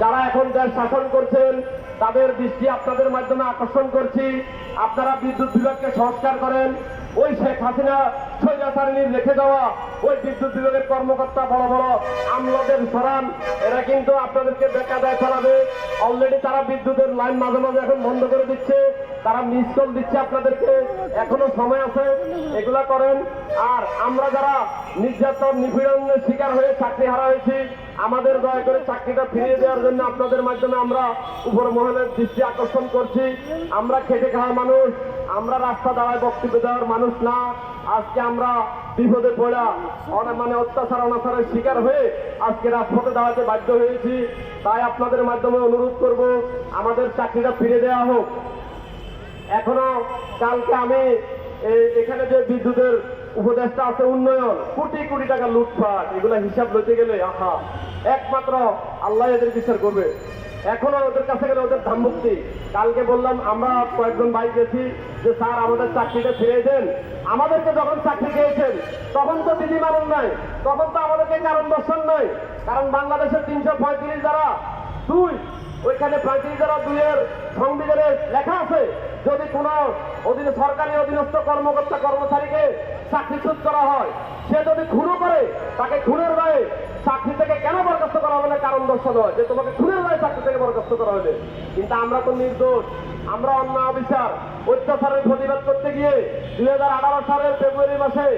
যারা এখন দেশ শাসন করছেন, তাদের দৃষ্টি আপনাদের মাধ্যমে আকর্ষণ করছি। আপনারা বিদ্যুৎ বিভাগকে সংস্কার করেন। ওই শেখ হাসিনা স্বৈরাচারিণীর রেখে দেওয়া, ওই বিদ্যুৎ বিভাগের কর্মকর্তা বড় বড় আমলাদের সরান, এরা কিন্তু আপনাদেরকে বেকাদায় চালাবে অলরেডি তারা বিদ্যুতের লাইন মাঝে মাঝে এখন বন্ধ করে দিচ্ছে। তারা মিস দিচ্ছে আপনাদেরকে। এখনও সময় আছে, এগুলা করেন। আর আমরা যারা নির্যাতন, নিপীড়নের শিকার হয়ে চাকরি হারা হয়েছি আমাদের দয়া করে চাকরিটা ফিরিয়ে দেওয়ার জন্য আপনাদের মাধ্যমে আমরা উপর মহলের দৃষ্টি আকর্ষণ করছি। আমরা খেটে খাওয়া মানুষ, আমরা রাস্তা দাঁড়ায় বক্তব্য দেওয়ার মানুষ না। আজকে আমরা বিপদে পড়া অনেক মানে অত্যাচার, অনাচারের শিকার হয়ে আজকে রাজপথে দাঁড়াতে বাধ্য হয়েছি। তাই আপনাদের মাধ্যমে অনুরোধ করব, আমাদের চাকরিটা ফিরে দেওয়া হোক। এখনও কালকে আমি এখানে যে বিদ্যুতের উপদেষ্টা আছে উন্নয়ন, কোটি কোটি টাকা লুটপাট, এগুলো হিসাব লইতে গেলে, আহা। একমাত্র আল্লাহ এদের বিচার করবে। এখনও ওদের কাছে গেলে ওদের ধাম মুক্তি। কালকে বললাম, আমরা কয়েকজন ভাই গেছি যে, স্যার, আমাদের চাকরিটা ফিরে দেন। আমাদেরকে যখন চাকরি দিয়েছেন, তখন তো বিধি মানন নাই, তখন তো আমাদেরকে কারণ দর্শন নাই। কারণ বাংলাদেশের তিনশো পঁয়ত্রিশ দ্বারা দুই, ওইখানে পঁয়ত্রিশ দ্বারা দুইয়ের সংবিধানে লেখা আছে যদি কোনো অধীনে সরকারি অধীনস্থ কর্মকর্তা কর্মচারীকে চাকরিচ্যুত করা হয়, সে যদি খুনও করে, তাকে খুনের দায়ে চাকরি থেকে কেন বরখাস্ত করা হবে না? কারণ দর্শন হয় যে তোমাকে খুনের দায়ে চাকরি থেকে বরখাস্ত করা হবে কিন্তু আমরা তো নির্দোষ, আমরা অন্য অবিচার অত্যাচারের প্রতিবাদ করতে গিয়ে দুই হাজার আঠারো সালের ফেব্রুয়ারি মাসে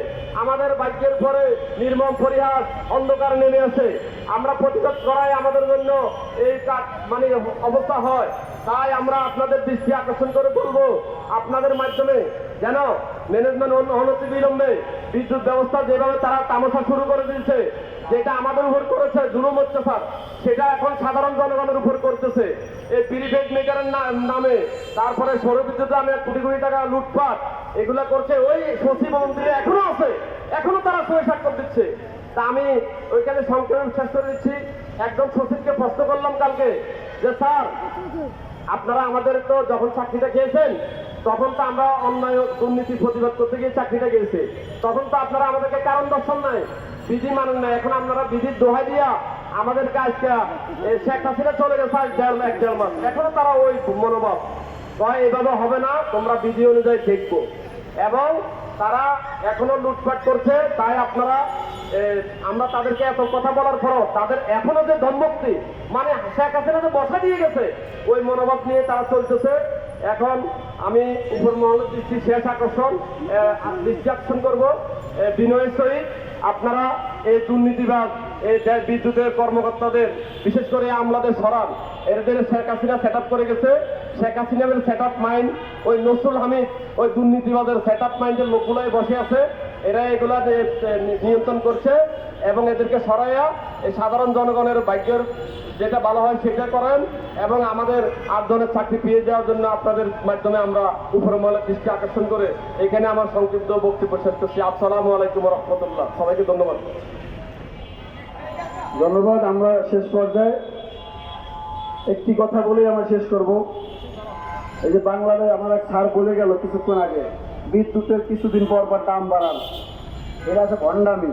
আমাদের ভাগ্যের পরে নির্মম পরিহাস অন্ধকার নেমে আসে। আমরা প্রতিবাদ করাই আমাদের জন্য এই কাজ মানে অবস্থা হয়। তাই আমরা আপনাদের দৃষ্টি আকর্ষণ করে বলব, আপনাদের মাধ্যমে যেন ম্যানেজমেন্ট অনতি বিলম্বে বিদ্যুৎ ব্যবস্থা যেভাবে তারা তামাশা শুরু করে দিয়েছে, যেটা আমাদের উপর করেছে জুলুম অত্যাচার, সেটা এখন সাধারণ জনগণের উপর করতেছে। এই প্রিপেড মিটারের নামে, তারপরে সৌর বিদ্যুৎ নামে কোটি কোটি টাকা লুটপাট, এগুলা করছে ওই সচিব মন্ত্রী এখনও আছে, এখনও তারা স্বাক্ষর দিচ্ছে। তা আমি ওইখানে সংকলন শেষ দিচ্ছি। একদম সচিবকে প্রশ্ন করলাম কালকে যে, স্যার, আপনারা আমাদের তো যখন চাকরিটা খেয়েছেন তখন তো আমরা অন্যায় দুর্নীতি প্রতিবাদ করতে গিয়ে চাকরিটা গিয়েছে। তখন তো আপনারা আমাদেরকে কারণ দর্শন নাই, বিধি মানেন না এখন আপনারা বিধির দোহাই দিয়া আমাদের এই শেখ হাসিনা চলে গেছে আজ দেড় এক দেড় মাস এখনও তারা ওই মনোভাব। কয়, এভাবে হবে না, তোমরা বিধি অনুযায়ী দেখব। এবং তারা এখনও লুটপাট করছে, তাই আপনারা আমরা তাদেরকে এত কথা বলার পরও তাদের এখনও যে ধমভক্তি মানে শেখ হাসিনা যে বসা দিয়ে গেছে ওই মনোভাব নিয়ে তারা চলতেছে। এখন আমি উপর মহলের দৃষ্টি শেষ আকর্ষণ দৃষ্টি করব এ, বিনয়ের সহিত আপনারা এই দুর্নীতিবাদ এই বিদ্যুতের কর্মকর্তাদের বিশেষ করে আমলাদের সরান এদের শেখ হাসিনা সেট করে গেছে। শেখ হাসিনার সেট মাইন্ড ওই নসরুল হামিদ ওই দুর্নীতিবাদের সেট মাইন্ডের লোকগুলাই বসে আছে। এরা এগুলা যে, নিয়ন্ত্রণ করছে এবং এদেরকে সরাইয়া এই সাধারণ জনগণের ভাগ্যের যেটা ভালো হয় সেটা করেন এবং আমাদের আট জনের চাকরি পেয়ে যাওয়ার জন্য আপনাদের মাধ্যমে আমরা উপরে মহলের দৃষ্টি আকর্ষণ করে এখানে আমার সংক্ষিপ্ত বক্তব্য শেষ করছি। আসসালামু আলাইকুম রহমতুল্লাহ সবাইকে ধন্যবাদ। ধন্যবাদ আমরা শেষ পর্যায়ে একটি কথা বলেই আমরা শেষ করব। এই যে বাংলাদেশ আমার এক স্যার বলে গেল কিছুক্ষণ আগে। বিদ্যুতের কিছুদিন পর পর দাম বাড়ান এটা আছে ভণ্ডামি।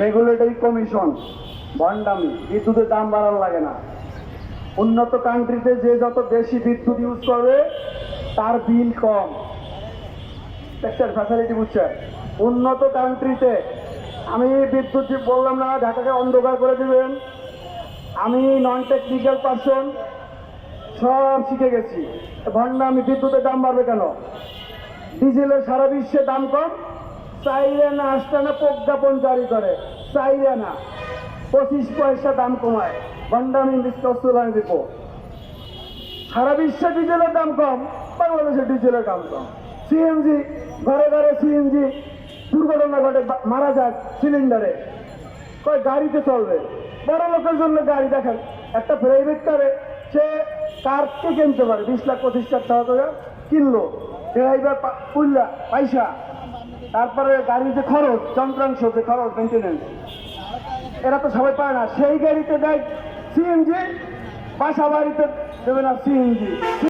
রেগুলেটরি কমিশন ভণ্ডামি। বিদ্যুতের দাম বাড়ানো লাগে না। উন্নত কান্ট্রিতে যে যত বেশি বিদ্যুৎ ইউজ করবে, তার বিল কম। টেক্সটাইল ফ্যাসিলিটি বুঝছেন? উন্নত কান্ট্রিতে আমি বিদ্যুৎ বললাম না, ঢাকাকে অন্ধকার করে দিবেন। আমি নন টেকনিক্যাল পারসন সব শিখে গেছি। ভন্ডা আমি বিদ্যুতের দাম বাড়বে কেন? ডিজেলের সারা বিশ্বে দাম কম। চাইলে না আসতে না প্রজ্ঞাপন জারি করে। চাইলে না পঁচিশ পয়সা দাম কমায়। আমি আমি দিব সারা বিশ্বে ডিজেলের দাম কম বাংলাদেশে ডিজেলের দাম কম। সিএনজি ঘরে ঘরে সিএনজি দুর্ঘটনা ঘটে মারা যাক সিলিন্ডারে। কয়, গাড়িতে চলবে। বড় লোকের জন্য গাড়ি দেখেন, একটা প্রাইভেট কারে সে কার কে কিনতে পারে, বিশ লাখ, পঁচিশ লাখ টাকা করে কিনলো। ড্রাইভার পুল্লা পয়সা। তারপরে গাড়ির যে খরচ, যন্ত্রাংশ যে খরচ মেনটেনেন্স এরা তো সবাই পায় না। সেই গাড়িতে দেয় সিএনজি বাসা বাড়িতে দেবে না সিএনজি